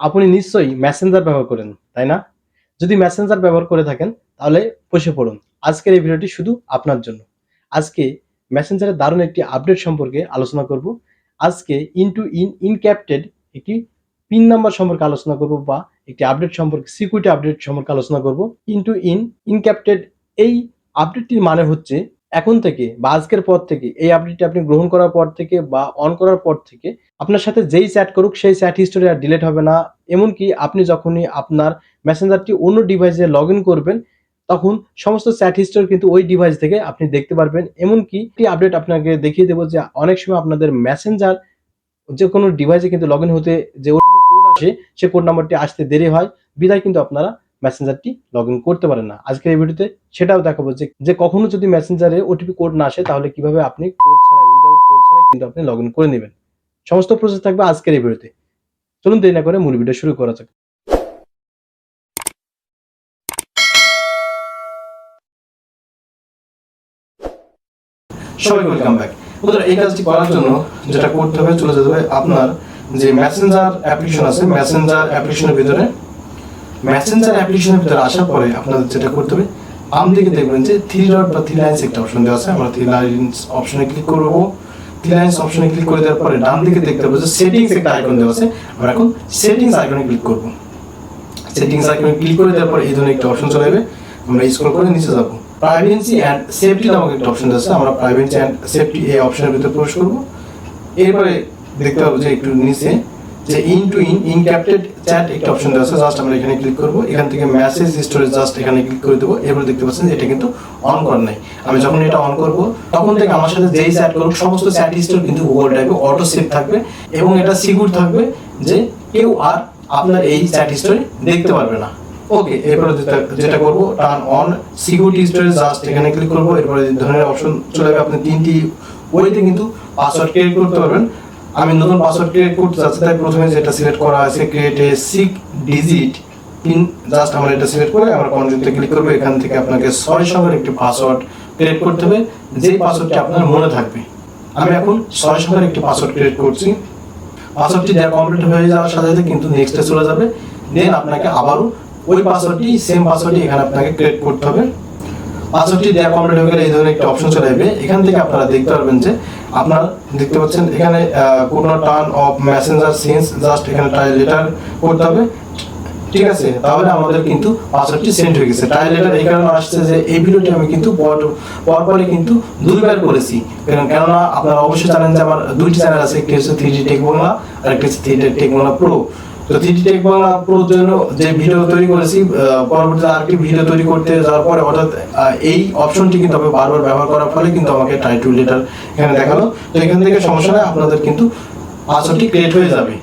আপনি নিশ্চয়ই মেসেঞ্জার ব্যবহার করেন, তাই না? যদি মেসেঞ্জার ব্যবহার করে থাকেন, তাহলে বসে পড়ুন। আজকের এই ভিডিওটি শুধু আপনার জন্য। আজকে মেসেঞ্জারের দারুণ একটি আপডেট সম্পর্কে আলোচনা করব। আজকে ইন টু ইন ইনক্যাপ্টেড একটি পিন নাম্বার সম্পর্কে আলোচনা করব বা একটি আপডেট সম্পর্কে সিকিউরিটি আপডেট সম্পর্কে আলোচনা করব। ইনটু ইন ইনক্যাপ্টেড এই আপডেটটির মানে হচ্ছে এখন থেকে বা আজকের পর থেকে এই আপডেটটি আপনি গ্রহণ করার পর থেকে বা অন করার পর থেকে আপনার সাথে যেই চ্যাট করুক, সেই চ্যাট হিস্টোরি আর ডিলেট হবে না। এমনকি আপনি যখনই আপনার মেসেঞ্জারটি অন্য ডিভাইসে লগ ইন করবেন, তখন সমস্ত চ্যাট হিস্টোরি কিন্তু ওই ডিভাইস থেকে আপনি দেখতে পারবেন। এমনকি একটি আপডেট আপনাকে দেখিয়ে দেবো যে অনেক সময় আপনাদের মেসেঞ্জার যে কোনো ডিভাইসে কিন্তু লগ ইন হতে যে ওটিপি কোড আসে, সে কোড নাম্বারটি আসতে দেরি হয়। বিধায় কিন্তু আপনারা মেসেঞ্জারটি লগ ইন করতে পারেন না। আজকের এই ভিডিওতে সেটাও দেখাবো যে যে কখনো যদি মেসেঞ্জারে ওটিপি কোড না আসে, তাহলে কীভাবে আপনি কোড ছাড়াই উইদাউট কোড ছাড়াই কিন্তু আপনি লগ ইন করে নেবেন। সমস্ত প্রসেস থাকবে আজকের এই ভিডিওতে। চলুন দেরি না করে মূল ভিডিও শুরু করা যাক। সবাই ওয়েলকাম ব্যাক বন্ধুরা, এই কাজটি করার জন্য যেটা করতে হবে, চলে যেতে হবে আপনার যে মেসেঞ্জার অ্যাপ্লিকেশন আছে মেসেঞ্জার অ্যাপ্লিকেশনের ভিতরে মেসেঞ্জার অ্যাপ্লিকেশনের ভিতরে আসার পরে আপনাদের যেটা করতে হবে, বাম দিকে দেখবেন যে থ্রি ডট বা থ্রি লাইন্স একটা অপশন দেওয়া আছে। আমরা থ্রি লাইন্স অপশনে ক্লিক করব থ্রি লাইন্স অপশনে ক্লিক করে দেওয়ার পরে ডান দিকে দেখতে পাবো যে সেটিংস একটা আইকন দেওয়া আছে। আমরা এখন সেটিংস আইকনে ক্লিক করব। সেটিংস আইকনে ক্লিক করে দেওয়ার পরে এই ধরনের একটা অপশন চলে যাবে আমরা স্ক্রল করে নিচে যাব। প্রাইভেন্সি অ্যান্ড সেফটি নামক একটা অপশন দেওয়া আছে। আমরা প্রাইভেন্সি অ্যান্ড সেফটি এই অপশনের ভিতরে প্রবেশ করব। এরপরে দেখতে পাবো যে একটু নিচে যে in to in encrypted chat একটা অপশন দেওয়া আছে। জাস্ট আমরা এখানে ক্লিক করব। এখান থেকে মেসেজ স্টোরেজ জাস্ট এখানে ক্লিক করে দেবো। এরপরে দেখতে পাচ্ছেন এটা কিন্তু অন করা নাই। আমি যখন এটা অন করব, তখন থেকে আমার সাথে যেই চ্যাট করুক, সমস্ত চ্যাট হিস্টোরি কিন্তু গুগল ড্রাইভে অটো সেভ থাকবে এবং এটা সিকিউর থাকবে যে কেউ আর আপনার এই চ্যাট হিস্টোরি দেখতে পারবে না। ওকে এরপরে যেটা করব turn on security storage just এখানে ক্লিক করব। এরপরে ধরনের অপশন চলে যাবে। আপনি তিনটি ওয়েতে কিন্তু পাসওয়ার্ড ক্রিয়েট করতে পারবেন। আমি নতুন পাসওয়ার্ড ক্রিয়েট করতে চাচ্ছি, তাই প্রথমে যেটা সিলেক্ট করা আছে create a six digit PIN just আমরা এটা সিলেক্ট করে আমরা কন্টিনিউতে ক্লিক করব, এখান থেকে আপনাকে ছয় সংখ্যার একটি পাসওয়ার্ড ক্রিয়েট করতে হবে, যেই পাসওয়ার্ডটি আপনার মনে থাকবে। আমি এখন ছয় সংখ্যার একটি পাসওয়ার্ড ক্রিয়েট করছি। পাসওয়ার্ডটি দেওয়া কমপ্লিট হয়ে যাওয়ার সাথে সাথে কিন্তু নেক্সটে চলে যাবে। দেন আপনাকে আবারও ওই পাসওয়ার্ডটি সেম পাসওয়ার্ডটি এখানে আপনাকে ক্রিয়েট করতে হবে। পাসওয়ার্ডটি দেওয়া কমপ্লিট হয়ে গেলে এই ধরনের একটা অপশন চলে আসবে। এখান থেকে আপনারা দেখতে পারবেন যে আপনার দেখতে পাচ্ছেন এখানে কোনো turn off messenger syncs just এখানে লেটার করতে হবে। ঠিক আছে? তাহলে আমাদের কিন্তু পাসওয়ার্ডটি সেন্ড হয়ে গেছে। ট্রাই লেটার এই কারণে আসছে যে এই ভিডিওটি আমি কিন্তু পর, পরপরই কিন্তু দুইবার করেছি। কারণ, কেননা আপনারা অবশ্যই জানেন যে আমার দুইটি চ্যানেল আছে, একটি হচ্ছে থ্রি ডি টেক বাংলা আর একটি হচ্ছে three D tech Bangla pro তো থ্রি টেক বাংলা প্রোর যে ভিডিও তৈরি করেছি পরবর্তীতে আরেকটি ভিডিও তৈরি করতে যাওয়ার পরে অর্থাৎ এই অপশনটি কিন্তু আমি বারবার ব্যবহার করার ফলে কিন্তু আমাকে টাইটুল লেটার এখানে দেখাল। তো এখান থেকে সমস্যা নেই, আপনাদের কিন্তু পাসওয়ার্ডটি ক্রিয়েট হয়ে যাবে।